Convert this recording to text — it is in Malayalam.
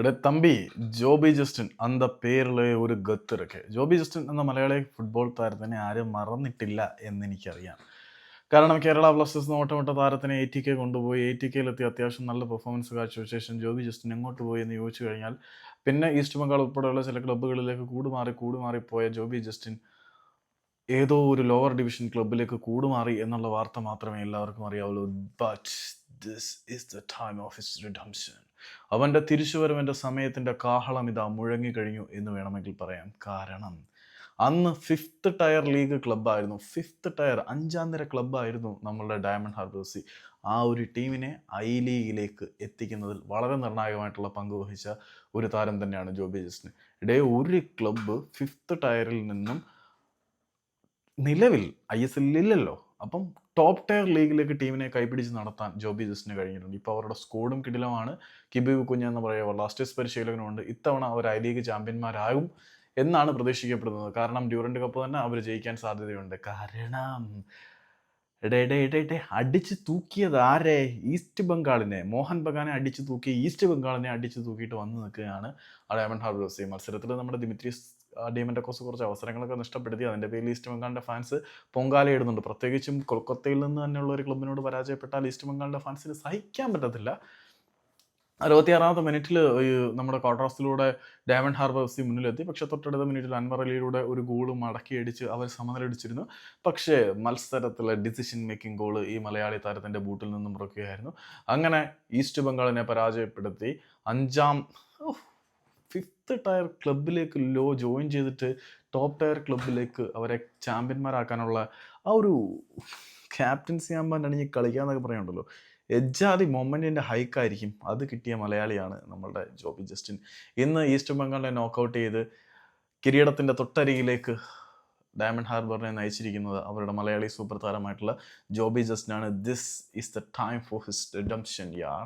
എടെ തമ്പി ജോബി ജസ്റ്റിൻ അന്ത പേരിലെ ഒരു ഗത്ത് ഇറക്കെ. ജോബി ജസ്റ്റിൻ എന്ന മലയാളി ഫുട്ബോൾ താരത്തിനെ ആരും മറന്നിട്ടില്ല എന്നെനിക്കറിയാം. കാരണം കേരള ബ്ലാസ്റ്റേഴ്സ് ഓട്ടമിട്ട താരത്തിനെ എ ടി കെ കൊണ്ടുപോയി എ ടി കെയിലെത്തി അത്യാവശ്യം നല്ല പെർഫോമൻസ് കാഴ്ചവെച്ച ശേഷം ജോബി ജസ്റ്റിൻ എങ്ങോട്ട് പോയി എന്ന് ചോദിച്ചു കഴിഞ്ഞാൽ പിന്നെ ഈസ്റ്റ് ബംഗാൾ ഉൾപ്പെടെയുള്ള ചില ക്ലബ്ബുകളിലേക്ക് കൂടുമാറി കൂടുമാറി പോയ ജോബി ജസ്റ്റിൻ ഏതോ ഒരു ലോവർ ഡിവിഷൻ ക്ലബ്ബിലേക്ക് കൂടുമാറി എന്നുള്ള വാർത്ത മാത്രമേ എല്ലാവർക്കും അറിയാവുള്ളൂ. But this is the time of his redemption അവന്റെ തിരിച്ചുവരവന്റെ സമയത്തിന്റെ കാഹളം ഇതാ മുഴങ്ങിക്കഴിഞ്ഞു എന്ന് വേണമെങ്കിൽ പറയാം. കാരണം അന്ന് ഫിഫ്ത്ത് ടയർ ലീഗ് ക്ലബ്ബായിരുന്നു ഫിഫ്ത്ത് ടയർ അഞ്ചാം നിര ക്ലബ്ബായിരുന്നു നമ്മളുടെ ഡയമണ്ട് ഹാർബേഴ്സി ആ ഒരു ടീമിനെ ഐ ലീഗിലേക്ക് എത്തിക്കുന്നതിൽ വളരെ നിർണായകമായിട്ടുള്ള പങ്ക് വഹിച്ച ഒരു താരം തന്നെയാണ് ജോബി ജസ്റ്റിന് ഇടയെ ഒരു ക്ലബ്ബ് ഫിഫ്ത്ത് ടയറിൽ നിന്നും നിലവിൽ ഐ എസ് എല്ലില്ലല്ലോ അപ്പം ടോപ്പ് ടയർ ലീഗിലേക്ക് ടീമിനെ കൈപിടിച്ച് നടത്താൻ ജോബി ജസ്റ്റിന് കഴിഞ്ഞിട്ടുണ്ട്. ഇപ്പോൾ അവരുടെ സ്കോഡും കിടിലമാണ്. കിബി കുഞ്ഞ് എന്ന് പറയുക ലാസ്റ്റേഴ്സ് പരിശീലകനുമുണ്ട്. ഇത്തവണ അവർ ഐ ലീഗ് ചാമ്പ്യന്മാരാകും എന്നാണ് പ്രതീക്ഷിക്കപ്പെടുന്നത്. കാരണം ഡ്യൂറൻഡ് കപ്പ് തന്നെ അവർ ജയിക്കാൻ സാധ്യതയുണ്ട്. കാരണം അടിച്ച് തൂക്കിയത് ആരെ? ഈസ്റ്റ് ബംഗാളിനെ മോഹൻ ബഗാനെ അടിച്ച് തൂക്കി ഈസ്റ്റ് ബംഗാളിനെ അടിച്ച് തൂക്കിയിട്ട് വന്ന് നിൽക്കുകയാണ്. ഡയമണ്ട് ഹാർബേഴ്സ് ഈ മത്സരത്തിൽ നമ്മുടെ ദിമിത്രീസ് ഡിയമന്റെ കോസ് കുറച്ച് അവസരങ്ങളൊക്കെ നഷ്ടപ്പെടുത്തി അതിന്റെ പേരിൽ ഈസ്റ്റ് ബംഗാളിന്റെ ഫാൻസ് പൊങ്കാല ഇടുന്നുണ്ട്. പ്രത്യേകിച്ചും കൊൽക്കത്തയിൽ നിന്ന് തന്നെയുള്ള ഒരു ക്ലബിനോട് പരാജയപ്പെട്ടാൽ ഈസ്റ്റ് ബംഗാളിന്റെ ഫാൻസിന് സഹിക്കാൻ പറ്റത്തില്ല. അറുപത്തിയാറാമത്തെ മിനിറ്റിൽ നമ്മുടെ ക്വാർട്ടേഴ്സിലൂടെ ഡയമണ്ട് ഹാർബർ എഫ് സി മുന്നിലെത്തി. പക്ഷേ തൊട്ടടുത്ത മിനിറ്റിൽ അൻവർ അലിയിലൂടെ ഒരു ഗോൾ മടക്കിയടിച്ച് അവർ സമനിലടിച്ചിരുന്നു പക്ഷേ മത്സരത്തിലെ ഡിസിഷൻ മേക്കിംഗ് ഗോൾ ഈ മലയാളി താരത്തിന്റെ ബൂട്ടിൽ നിന്നും മുറക്കുകയായിരുന്നു അങ്ങനെ ഈസ്റ്റ് ബംഗാളിനെ പരാജയപ്പെടുത്തി. അഞ്ചാം ഫിഫ്ത്ത് ടയർ ക്ലബിലേക്ക് ലോ ജോയിൻ ചെയ്തിട്ട് ടോപ്പ് ടയർ ക്ലബിലേക്ക് അവരെ ചാമ്പ്യന്മാരാക്കാനുള്ള ആ ഒരു ക്യാപ്റ്റൻസി ആകുമ്പോൾ അണിഞ്ഞ് കളിക്കാന്നൊക്കെ പറയുന്നുണ്ടല്ലോ. എജ്ജാതി മൊമെന്റിന്റെ ഹൈക്കായിരിക്കും അത് കിട്ടിയ മലയാളിയാണ് നമ്മളുടെ ജോബി ജസ്റ്റിൻ. ഇന്ന് ഈസ്റ്റ് ബംഗാളിനെ നോക്കൗട്ട് ചെയ്ത് കിരീടത്തിന്റെ തൊട്ടരികിലേക്ക് ഡയമണ്ട് ഹാർബറിനെ നയിച്ചിരിക്കുന്നത് അവരുടെ മലയാളി സൂപ്പർ താരമായിട്ടുള്ള Joby ജസ്റ്റിനാണ്. This is the time for his redemption Yar